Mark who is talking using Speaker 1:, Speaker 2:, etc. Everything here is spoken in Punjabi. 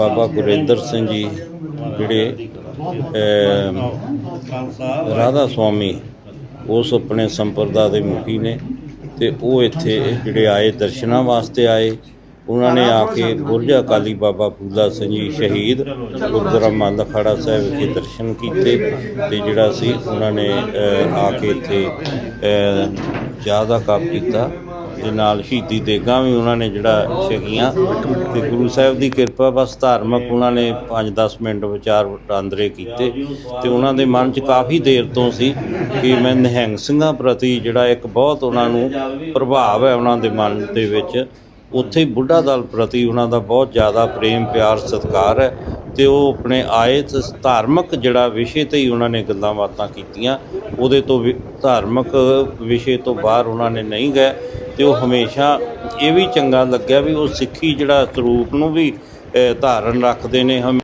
Speaker 1: ਬਾਬਾ ਗੁਰਿੰਦਰ ਸਿੰਘ ਜੀ ਜਿਹੜੇ ਰਾਧਾ ਸੁਆਮੀ ਉਸ ਆਪਣੇ ਸੰਪਰਦਾ ਦੇ ਮੁਖੀ ਨੇ ਤੇ ਉਹ ਇੱਥੇ ਜਿਹੜੇ ਆਏ ਦਰਸ਼ਨਾਂ ਵਾਸਤੇ ਆਏ। ਉਹਨਾਂ ਨੇ ਆ ਕੇ ਬੁਰਜ ਕਾਲੀ ਬਾਬਾ ਫੂਲਾ ਸਿੰਘ ਜੀ ਸ਼ਹੀਦ ਗੁਰਦੁਆਰਾ ਮੰਦ ਅਖਾੜਾ ਸਾਹਿਬ ਵਿਖੇ ਦਰਸ਼ਨ ਕੀਤੇ ਤੇ ਜਿਹੜਾ ਸੀ ਉਹਨਾਂ ਨੇ ਆ ਕੇ ਇੱਥੇ ਅ, ਚਾਹ ਦਾ ਕੱਪ ਪੀਤਾ। ਦੇ ਨਾਲ ਸ਼ਹੀਦੀ ਦੇਗਾਂ ਵੀ ਉਹਨਾਂ ਨੇ ਜਿਹੜਾ ਛਕੀਆਂ। ਤੇ ਗੁਰੂ ਸਾਹਿਬ ਦੀ ਕਿਰਪਾ, ਬਸ ਧਾਰਮਿਕ ਉਹਨਾਂ ਨੇ 5-10 ਮਿੰਟ ਵਿਚਾਰ ਵਟਾਂਦਰੇ ਕੀਤੇ। ਤੇ ਉਹਨਾਂ ਦੇ ਮਨ 'ਚ ਕਾਫੀ ਦੇਰ ਤੋਂ ਸੀ ਕਿ ਮੈਂ ਨਿਹੰਗ ਸਿੰਘਾਂ ਪ੍ਰਤੀ ਜਿਹੜਾ ਇੱਕ ਬਹੁਤ ਉਹਨਾਂ ਨੂੰ ਪ੍ਰਭਾਵ ਹੈ ਉਹਨਾਂ ਦੇ ਮਨ ਦੇ ਵਿੱਚ, ਉੱਥੇ ਬੁੱਢਾ ਦਲ ਪ੍ਰਤੀ ਉਹਨਾਂ ਦਾ ਬਹੁਤ ਜ਼ਿਆਦਾ ਪ੍ਰੇਮ, ਪਿਆਰ, ਸਤਿਕਾਰ ਹੈ। ਤੇ ਉਹ ਆਪਣੇ ਆਏ ਤੇ ਧਾਰਮਿਕ ਜਿਹੜਾ ਵਿਸ਼ੇ ਤੇ ਹੀ ਉਹਨਾਂ ਨੇ ਗੱਲਾਂ ਬਾਤਾਂ ਕੀਤੀਆਂ, ਉਹਦੇ ਤੋਂ ਵੀ ਧਾਰਮਿਕ ਵਿਸ਼ੇ ਤੋਂ ਬਾਹਰ ਉਹਨਾਂ ਨੇ ਨਹੀਂ ਗਏ ਤੇ ਉਹ ਹਮੇਸ਼ਾ ਇਹ ਵੀ ਚੰਗਾ ਲੱਗਿਆ ਵੀ ਉਹ ਸਿੱਖੀ ਜਿਹੜਾ ਸਰੂਪ ਨੂੰ ਵੀ ਧਾਰਨ ਰੱਖਦੇ ਨੇ ਹਮ